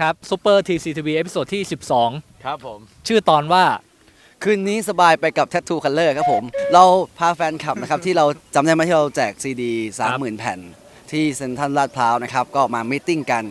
Color นะครับ Super TCTV เอพิโซดที่ครับผม12ชื่อตอนว่าคืนนี้สบายไปกับ Tattoo Color ครับผม เราพาแฟนคลับนะครับ ที่เราจำได้ไหมที่เราแจกซีดี30,000 แผ่น ที่เซ็นทรัลลาดพร้าวนะครับ ก็มามิทติ้งกัน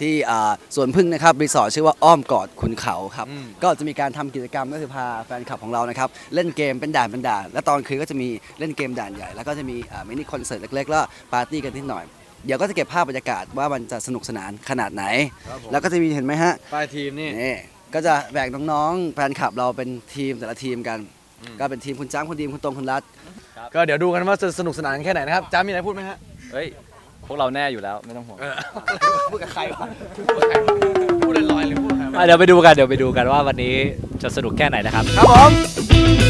ที่อ่าสวนพึ่งนะครับรีสอร์ทชื่อว่าอ้อมกอดคุณเขาครับอืมก็จะมีการทำกิจกรรมก็คือพาแฟนคลับของเรานะครับ เล่นเกมเป็นด่านเป็นด่าน และตอนคืนก็จะมีเล่นเกมด่านใหญ่ แล้วก็จะมีมินิคอนเสิร์ตเล็กๆแล้วปาร์ตี้กันนิดหน่อย เดี๋ยวก็จะเก็บภาพบรรยากาศว่ามันจะสนุกสนานขนาดไหน ครับผม แล้วก็จะมีเห็นไหมฮะป้ายทีมนี่ นี่ก็จะแบ่งน้องๆแฟนคลับเราเป็นทีมแต่ละทีมกัน อืม ก็เป็นทีมคุณจ้างคุณดีมคุณตรงคุณรัฐ ก็เดี๋ยวดูกันว่าจะสนุกสนานแค่ไหนนะครับจ้ามีอะไรพูดไหมฮะเฮ้ย พวกเราแน่อยู่แล้วไม่ต้องห่วงพูดกับใครวะพูดลอยๆหรือพูดกับใครวะอะเดี๋ยวไปดูกันเดี๋ยวไปดูกันว่าวันนี้จะสนุกแค่ไหนนะครับ ครับผม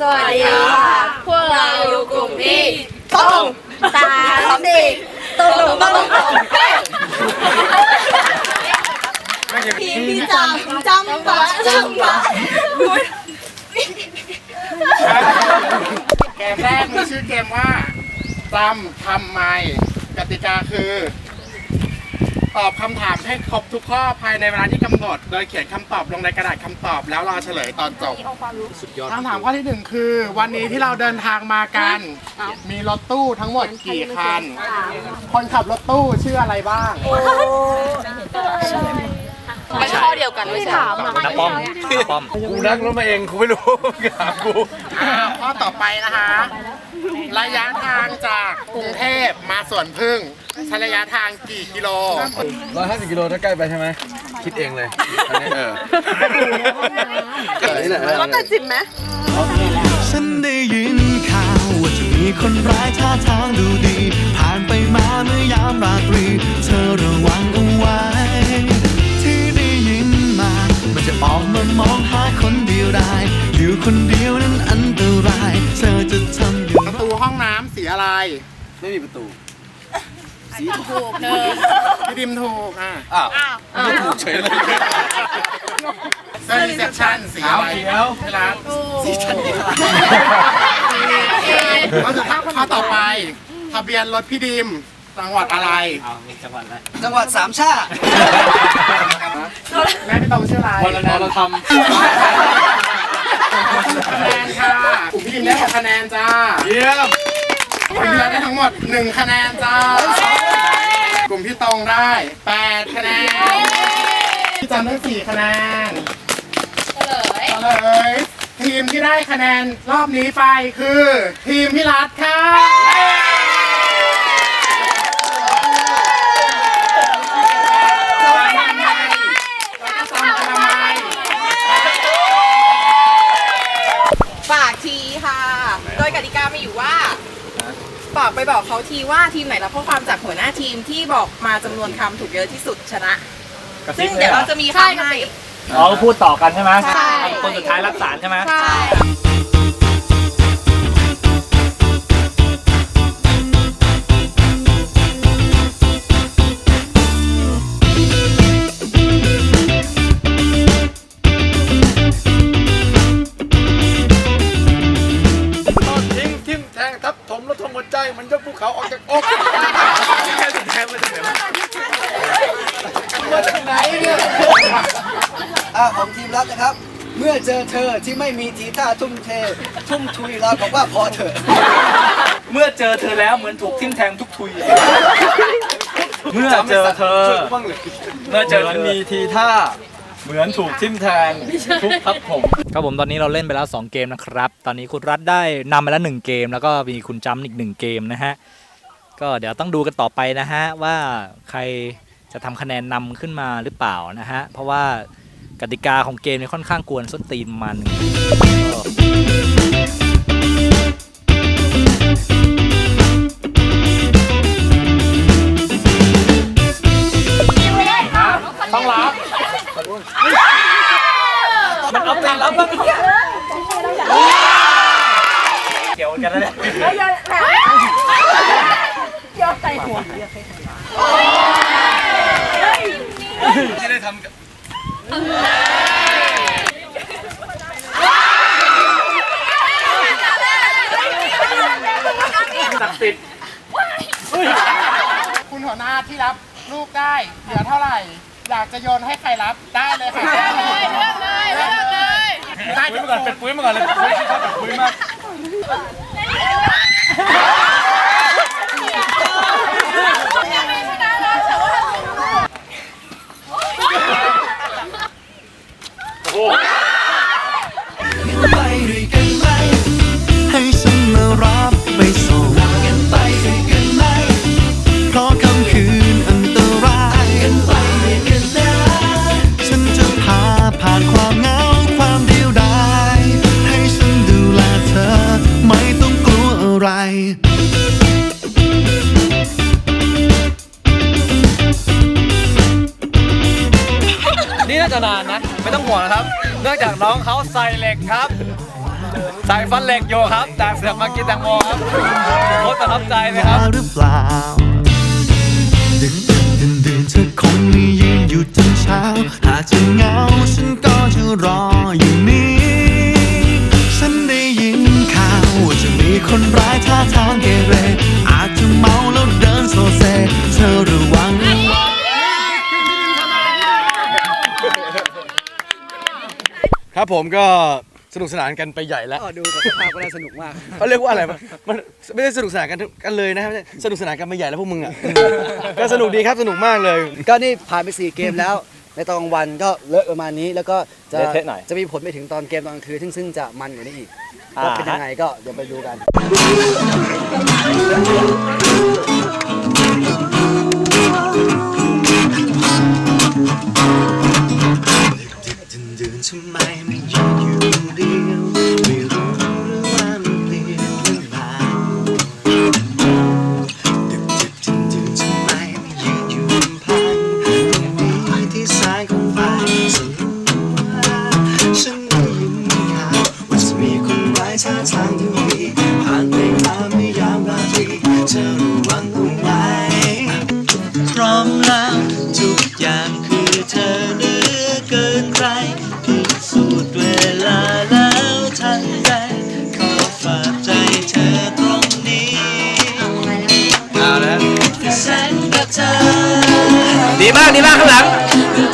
สวัสดีค่ะ พวกเราอยู่กลุ่มที่ต้องสามสี่ตรงตรงตรงตรงพี่พี่จำจำปะจำปะเกมแรกมีชื่อเกมว่าจำทำไมกติกาคือ ตอบคำถามให้ครบทุกข้อภายในเวลาที่กำหนด โดยเขียนคำตอบลงในกระดาษคำตอบแล้วรอเฉลยตอนจบคำถามข้อที่หนึ่งคือ วันนี้ที่เราเดินทางมากัน มีรถตู้ทั้งหมดกี่คัน คนขับรถตู้ชื่ออะไรบ้างมันข้อเดียวกันไม่ใช่น้าป้อมน้าป้อม กูนั่งรถมาเองกูไม่รู้ถามกู อ่าข้อต่อไปนะคะ ระยะทางจากกรุงเทพมาสวนพึ่ง ใช้ระยะทางกี่กิโล ร้อยห้าสิบกิโลถ้าใกล้ไปใช่ไหมคิดเองเลยอันนี้เออรถแต่จิบไหม ฉันได้ยินข่าวว่าจะมีคนร้ายท่าทางดูดี ผ่านไปมาเมื่อยามราตรี เธอระวังเอาไว้ ที่ได้ยินมา มันจะออกมามองหาคนเดียวได้ อยู่คนเดียวนั้นอันตราย เธอจะทำอย่างประตูห้องน้ำสีอะไร ไม่มีประตู พี่ดิมถูกอะอ้าวไม่ถูกเฉยเลยเซอร์รีเซพชันสีอะไรเขียวเวลาสีชันเดียวข้อสุดท้ายข้อต่อไป ทะเบียนรถพี่ดิมจังหวัดอะไรจังหวัดสามชาติแม่พี่ตองชื่ออะไรวันละเราทคะแนนค่ะกลุ่มพี่ดิมได้หกคะแนนจ้าำเยี่ยมคนเดียวได้ทั้งหมดหนึ่งคะแนนจ้า กลุ่มพี่ตองได้แปดคะแนนพี่จันได้สี่คะแนนเฉลยเอาเลยทีมที่ได้คะแนนรอบนี้ไปคือ ทีมพี่รัฐค่ะทำไม ฝากทีค่ะ โดยกติกามีอยู่ว่าฝากไป บอกเขาทีว่าทีมไหนรับข้อความจากหัวหน้าทีมที่บอกมาจำนวนคำถูกเยอะที่สุดชนะซึ่งเดี๋ยวเราจะมีคำให้ อ๋อพูดต่อกันใช่ไหมใช่ คนสุดท้ายรับสารใช่ไหม ใช่ ที่ไม่มีทีท่าทุ่มเท ทุ่มทุยเราบอกว่าพอเถอะ เมื่อเจอเธอแล้วเหมือนถูกทิ่มแทงทุกทุย เมื่อเจอเธอช่วยกูบ้างเลยเมื่อเจอเธอมีทีท่า เหมือนถูกทิ่มแทงทุกทับผม ครับผมตอนนี้เราเล่นไปแล้ว 2 เกมนะครับ ตอนนี้คุณรัฐได้นำไปแล้ว 1 เกม แล้วก็มีคุณจำอีก 1 เกมนะฮะ ก็เดี๋ยวต้องดูกันต่อไปนะฮะว่าใครจะทำคะแนนนำขึ้นมาหรือเปล่านะฮะ เพราะว่า กติกาของเกมเนี่ยค่อนข้างกวนส้นตีนมันก็มัน ศักดิ์สิทธิ์คุณหัวหน้าที่รับลูกได้เหลือเท่าไหร่ อยากจะโยนให้ใครรับได้เลยค่ะเลือกเลยเลือกเลยเลือกเลยได้ปุ้ยมาก่อนเป็นปุ้ยมาก่อนเลยปุ้ยที่ชอบเป็นปุ้ยมากไป ล็กครับใส่ฟันเหล็กอยู่ครับจากเสือกมากินแตงโมครับโคตรประทับใจเลยครับ หรือเปล่าดึกดึกดื่นดื่นเธอคงไม่ยืนอยู่จนเช้า หากจะเหงาฉันก็จะรออยู่นี้ ฉันได้ยินข่าวว่าจะมีคนร้ายท่าทางเกเรอาจจะเมาแล้วเดินโซเซ เธอระวัง ครับผมก็สนุกสนานกันไปใหญ่แล้วก็ดูกับสภาพก็น่าสนุกมาก เขาเรียกว่าอะไรมันมันไม่ได้สนุกสนานกันกันเลยนะครับสนุกสนานกันไปใหญ่แล้วพวกมึงอะ ก็สนุกดีครับสนุกมากเลย ก็นี่ผ่านไป4เกมแล้ว ในตอนกลางวันก็เลอะประมาณนี้แล้วก็จะเละเทะหน่อย จะมีผลไปถึงตอนเกมตอนกลางคืนซึ่งซึ่งจะมันกว่านี้อีกอ่าว่าเป็นยังไงก็เดี๋ยวไปดูกันดื่นดื่นทำไม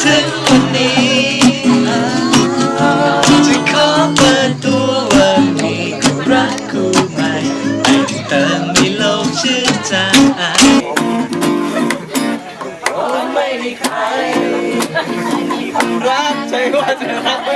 ถึงวันนี้จะขอเปิดตัวว่ามีคู่รักกูใหม่แต่เติมในโลกชื่นใจรักใช่ว่าจะรักไม่ก็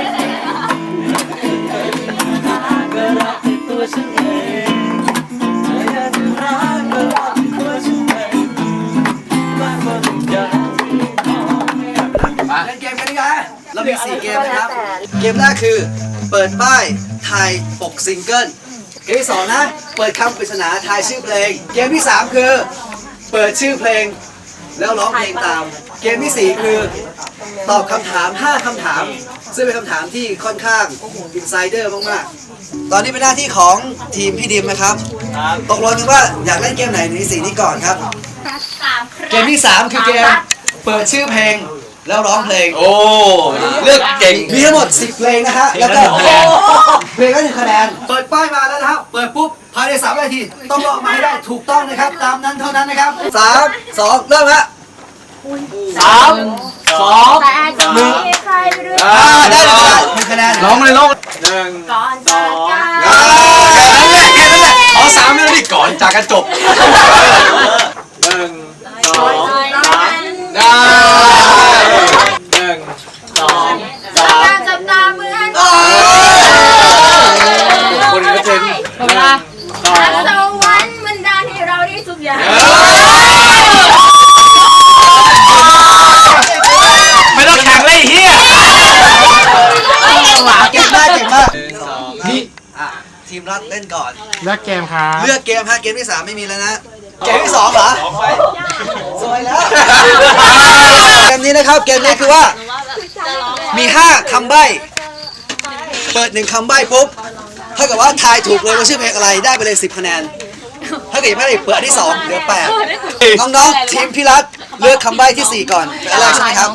คือ เปิดป้ายทายปกซิงเกิลเกมที่2นะ เปิดคำปริศนาทายชื่อเพลง เกมที่3คือ เปิดชื่อเพลง แล้วร้องเพลงตาม เกมทีสี่4คือ ตอบคำถาม 5คำถาม ซึ่งเป็นคำถามที่ค่อนข้างอินไซเดอร์มากๆ ตอนนี้เป็นหน้าที่ของทีมพี่ดิมนะครับ ตกลงกันว่าอยากเล่นเกมไหนในสี่นี้ก่อนครับ เกมที่3คือเกม เปิดชื่อเพลง แล้วร้องเพลง โอ้เลือกเก่ง มีทั้งหมด 10 เพลงนะฮะ แล้วก็ เพลงละหนึ่งคะแนน เปิดป้ายมาแล้วนะครับ เปิดปุ๊บ ภายใน3นาที ต้องร้องมาให้ได้ถูกต้องนะครับ ตามนั้นเท่านั้นนะครับ3 2เริ่มฮะสามสองแต่จะมีใครไม่รู้อ่าได้เลยครับหนึ่งคะแนนร้องเลยร้องหนึ่งก่อนจากกันอ่าแค่นั้นแหละแค่นั้นแหละขอสามเลยดิก่อนจากกันจบหนึ่งสองได้ หนึ่งสอง จับตาจับตาเหมือน คนก็เจน สวรรค์มันได้ให้เราได้ทุกอย่าง ไม่ต้องแข่งเลยไอ้เฮีย เก่งมากเก่งมากนี่อะทีมรัฐเล่นก่อน เลือกเกมครับเลือกเกมฮะเกมที่3ไม่มีแล้วนะเกมที่2เหรอสวยแล้วเกมนี้นะครับเกมนี้คือว่ามี5คำใบ้เปิดหนึ่งคำใบ้ปุ๊บถ้าเกิดว่าทายถูกเลยว่าชื่อเพลงอะไรได้ไปเลย10คะแนนถ้าเกิดยังไม่ได้เปิดอันที่สองเหลือแปดน้องๆทีมพี่รัฐเลือกคำใบ้ที่สี่ก่อนเป็นอะไรใช่ไหมครับ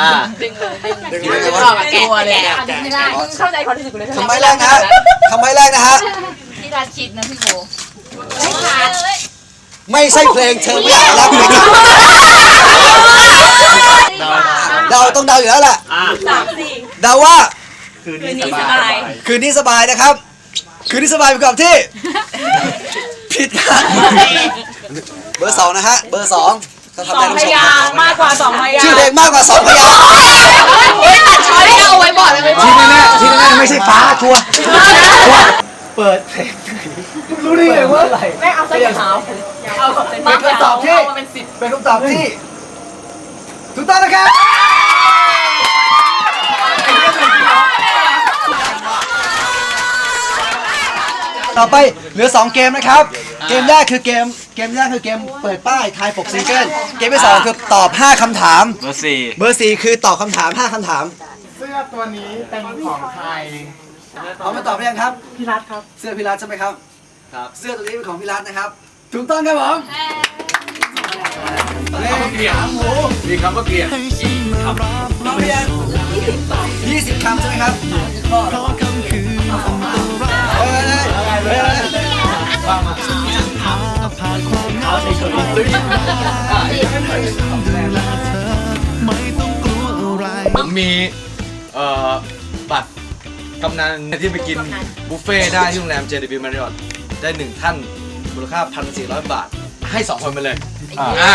อ่าดึงเลยว่าแกะเลยเข้าใจความรู้สึกเลยคำใบ้แรกนะฮะคำใบ้แรกนะฮะ ที่ราชิดนะพี่โบไม่ใช่เพลงเธอไม่อยากรักเลยครับเดาต้องเดาอยู่แล้วแหละสามสี่เดาว่า คืนนี้สบาย คืนนี้สบายนะครับ คืนนี้สบายเป็นคำที่ ผิดครับเบอร์สองนะฮะ เบอร์สองเขาทำได้ทุกช่องมากกว่าสองพยาชื่อเพลงมากกว่าสองพยางค์ช้อยเอาไว้บอดเลยไว้บอที่ดแน่ๆที่แน่ๆไม่ใช่ฟ้าชัวร์ชัวร์ เปิดเพลงรู้ได้ไงว่าอะไร ไม่เอาเส้นขาวเอาเป็นเป็นคำตอบที่มาเป็นสิบเป็นคำตอบที่ถูกต้องนะครับต่อไปเหลือ 2 เกมนะครับ เกมแรกคือเกมเกมแรกคือเกมเปิดป้ายทายปกซิงเกิลเกมที่สองคือตอบ 5คำถาม เบอร์สี่เบอร์4คือตอบคำถาม 5คำถาม เสื้อตัวนี้เป็นของใคร เอามาตอบหรือยังครับ พี่รัฐครับ เสื้อพี่รัฐใช่ไหมครับ ครับ เสื้อตัวนี้เป็นของพี่รัฐนะครับ ถูกต้องครับผมเลขขาหมูมีคำว่าเกลียดให้ฉันมารับน้องเรียน20คำใช่ไหมครับเพราะคำคืนอันตรายเฮ้ยเฮ้ยเฮ้ยเฮ้ยพาผ่านความเหงาเฉยๆไม่ต้องกลัวอะไรผมมี เอ่อ บัตร กำนันที่ไปกินบุฟเฟ่ต์ได้ที่โรงแรม JW Marriott ได้หนึ่งท่านมูลค่า 1,400 บาท ให้สองคนไปเลยอ่า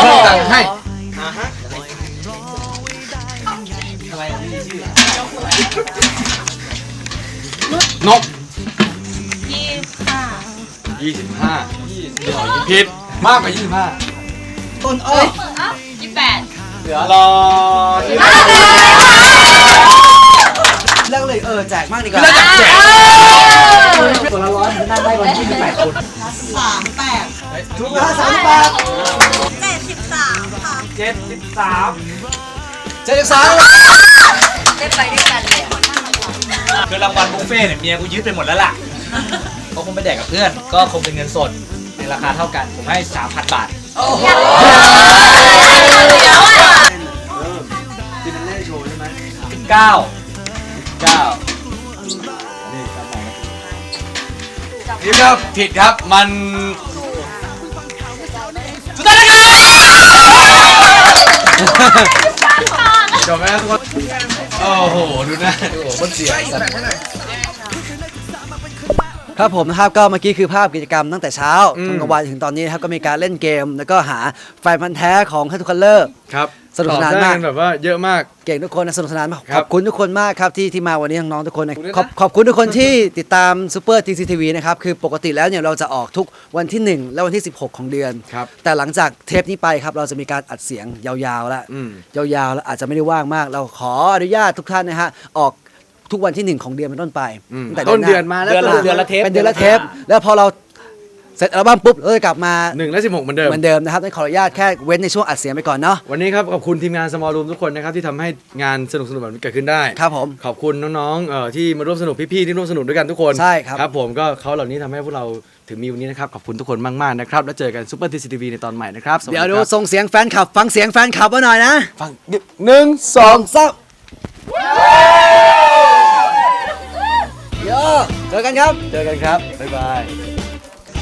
เพิ่มตังค์ให้นกยี่สิบห้าผิดมากกว่ายี่สิบห้าต้นอ้อยี่แปดเหลือรอที่เลิกเลยเอ อแจกมากดีกว่าแจกตัวละร้อยจะนั่งได้วันที่28คนสามแปดถูกแล้วสามแปดเจ็ดสิบสามค่ะเจ็ดสิบสามเจ็ดสิบสามเล่นไปด้วยกันเลยคือรางวัลบุฟเฟ่ต์เนี่ยเมียกูยึดไปหมดแล้วล่ะก็คงไปแดกกับเพื่อน ก็คงเป็นเงินสดในราคาเท่ากันผมให้ 3,000 บาทโอ้โหเดี๋ยวอะที่นั่นเล่น นี่ครับผิดครับ มันสุดท้ายนะครับจบไหมครับทุกคนโอ้โห ดูนะโอ้โหคนเสียสัตว์ครับผมนะครับก็เมื่อกี้คือภาพกิจกรรมตั้งแต่เช้าอืมจนกลางวันถึงตอนนี้นะครับก็มีการเล่นเกม แล้วก็หาแฟนพันธ์แท้ของทัตุคัลเลอร์ ครับ สนุกสนานมากตอบได้แบบว่าเยอะมากเก่งทุกคนนะสนุกสนานมากคขรับอบคุณทุกคนมากครับที่ที่มาวันนี้น้องๆทุกคนนะขอบคุณด้วยนะขอบขอบคุณทุกคนที่ติดตามซูเปอร์ทีซีทีวีนะครับคือปกติแล้วเนี่ยเราจะออกทุกวันที่ 1 และวันที่ 16 ของเดือนครับแต่หลังจากเทปนี้ไปครับเราจะมีการอัดเสียงยาวๆแล้วอืมยาวๆแล้วอาจจะไม่ได้ว่างมาก เราขออนุญาตทุกท่านนะฮะออกทุกวันที่ 1 ของเดือนเป็นต้นไปอืมตั้งแต่ต้นเดือนหมาแล้วเดือนละต้เดือนละเทปเป็นเดือนละเทปแล้วพอเรา เสร็จอัลบั้มปุ๊บเราจะกลับมาหนึ่งและสิบหกเหมือนเดิม เหมือนเดิมนะครับต้องขออนุญาตแค่เว้นในช่วงอัดเสียงไปก่อนเนาะ วันนี้ครับขอบคุณทีมงาน Small Room ทุกคนนะครับที่ทำให้งานสนุกสนุกๆแบบนี้เกิดขึ้นได้ ครับผม ขอบคุณน้องๆเอ่อที่มาร่วมสนุกพี่ๆที่ร่วมสนุกด้วยกันทุกคนใช่ครับ ครับผมก็เขาเหล่านี้ทำให้พวกเราถึงมีวันนี้นะครับขอบคุณทุกคนมากๆนะครับแล้วเจอกันซูเปอร์ทีซีทีวีในตอนใหม่นะครับสสเดี๋ยวดูครับส่งเสียงแฟนคลับ ฟังเสียงแฟนคลับมาหน่อยนะฟังหนึ่งสองสามโยเจอกันครับ เจอกันครับบ๊ายบาย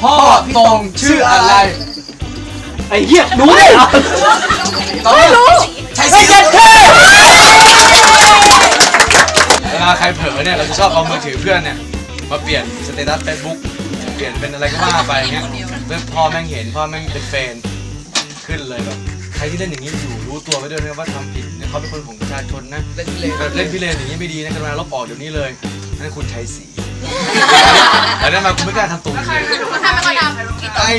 พ่อตรงชื่ออะไรไอ้เหี้ยรู้ได้เหรอไม่รู้ใช่สิเวลาใครเผลอเนี่ยเราจะชอบเอามือถือเพื่อนเนี่ยมาเปลี่ยนสเตตัสเฟซบุ๊กเปลี่ยนเป็นอะไรก็ว่าไปเงี้ยเพื่อพ่อแม่งเห็นพ่อแม่งเป็นแฟนขึ้นเลยแบบใครที่เล่นอย่างนี้อยู่รู้ตัวไว้ด้วยนะว่าทำผิดเนี่ยเขาเป็นคนของประชาชนนะเล่นพิเรนเล่นพิเรนอย่างนี้ไม่ดีนะกรุณาลบออกเดี๋ยวนี้เลยนั่นคุณใช้สี แต่นั่นมาคุณไม่กล้าทำตรงนี้เลยทำไมก็ดำไอ้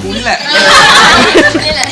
กูนี่แหละ นี่แหละ